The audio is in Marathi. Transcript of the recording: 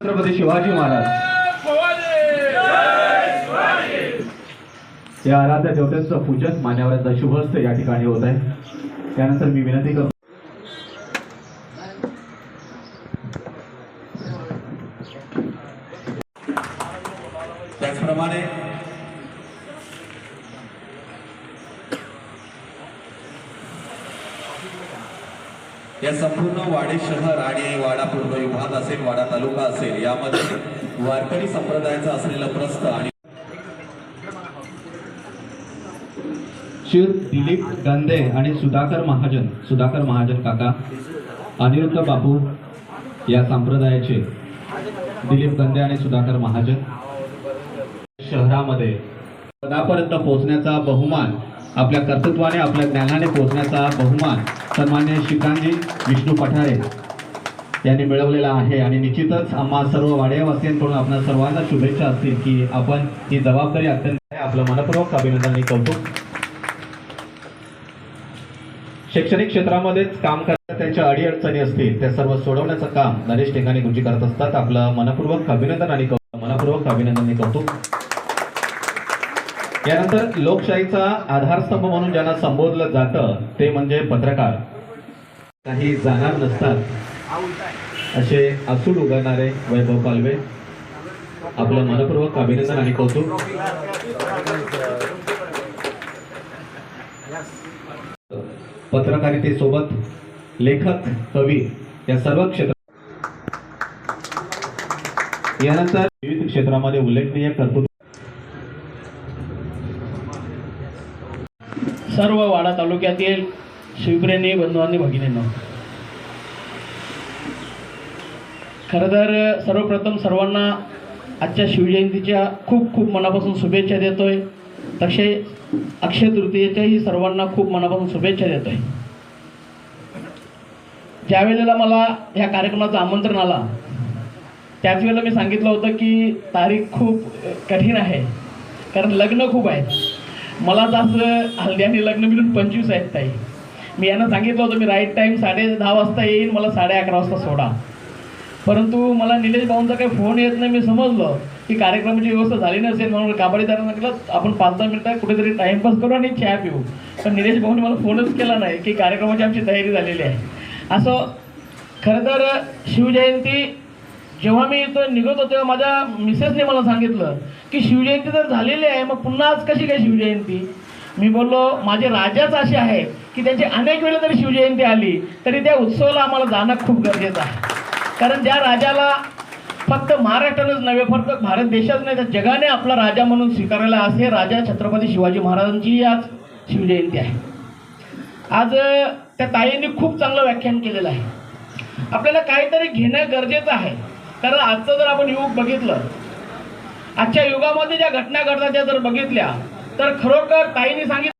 छत्रपती शिवाजी महाराज. या आराध्य देवतेचं पूजन मान्यवरांचा शुभस्थ या ठिकाणी होत आहे. त्यानंतर मी विनंती करतो त्याचप्रमाणे या संपूर्ण वाडे शहर आणि वाडा पूर्व विभाग असेल वाडा तालुका असेल यामध्ये वारकरी संप्रदायाचा असलेला प्रस्थ आणि दिलीप गांधे आणि सुधाकर महाजन सुधाकर महाजन काका अनिरुद्ध बापू या संप्रदायाचे दिलीप गांधे आणि सुधाकर महाजन. शहरामध्ये पदापर्यंत पोहोचण्याचा बहुमान आपल्या कर्तृत्वाने आपल्या ज्ञानाने पोहोचण्याचा बहुमान सन्मान्य श्रीकांतजी विष्णू पठारे यांनी मिळवलेला आहे. आणि निश्चितच आम्हा सर्व वाड्यावासियांकडून आपल्या सर्वांना शुभेच्छा असतील की आपण ही जबाबदारी अत्यंत आपलं मनपूर्वक अभिनंदन आणि कौतुक शैक्षणिक क्षेत्रामध्येच काम करतात त्यांच्या अडीअडचणी असतील त्या सर्व सोडवण्याचं काम नरेश ठिकाणी गुरुजी करत असतात. आपलं मनपूर्वक अभिनंदन आणि मनपूर्वक अभिनंदन आणि कौतुक यानंतर लोकशाहीचा आधारस्तंभ म्हणून ज्यांना संबोधलं जातं ते म्हणजे पत्रकार. काही जाणार नसतात असे असूड उगारणारे वैभव पालवे. आपलं मनपूर्वक अभिनंदन आणि कौतुक. पत्रकारितेसोबत लेखक कवी या सर्व क्षेत्र यानंतर विविध क्षेत्रामध्ये उल्लेखनीय कर्तृत्व सर्व वाडा तालुक्यातील शिवप्रेमी बंधूंनी भगिनींना खरं तर सर्वप्रथम सर्वांना आजच्या शिवजयंतीच्या खूप खूप मनापासून शुभेच्छा देतोय. तसे अक्षय तृतीयेच्याही सर्वांना खूप मनापासून शुभेच्छा देतोय. ज्या वेळेला मला ह्या कार्यक्रमाचं आमंत्रण आला त्याच वेळेला मी सांगितलं होतं की तारीख खूप कठीण आहे. कारण लग्न खूप आहेत. मला जास्त हल्दी लग्न मिळून पंचवीस आहेत ताई. मी यांना सांगितलं होतं मी राईट टाईम साडे दहा वाजता येईन मला साडे अकरा वाजता सोडा. परंतु मला निलेश भाऊंचा काही फोन येत नाही मी समजलं. की कार्यक्रमाची व्यवस्था झाली नसेल म्हणून काबाडीदारांना म्हटलं आपण पाच दहा मिनटं कुठेतरी टाईमपास करू आणि चहा पिऊ. पण निलेश भाऊने मला फोनच केला नाही की कार्यक्रमाची आमची तयारी झालेली आहे. असं खरं तर शिवजयंती जेव्हा मी इथं निघत होतो तेव्हा माझ्या मिसेसने मला सांगितलं की शिवजयंती तर झालेली आहे मग पुन्हा आज कशी काय शिवजयंती? मी बोललो माझे राजाच असे आहेत की त्यांची अनेक वेळा जरी शिवजयंती आली तरी त्या उत्सवाला आम्हाला जाणं खूप गरजेचं आहे. कारण ज्या राजाला फक्त महाराष्ट्रानंच नव्हे फक्त भारत देशात नाही तर जगाने आपला राजा म्हणून स्वीकारायला असे राजा छत्रपती शिवाजी महाराजांची आज शिवजयंती आहे. आज त्या ताईंनी खूप चांगलं व्याख्यान केलेलं आहे. आपल्याला काहीतरी घेणं गरजेचं आहे. कारण आजचं जर आपण युग बघितलं आजच्या युगामध्ये ज्या घटना घडतात त्या जर बघितल्या तर खरोखर ताईंनी सांगितलं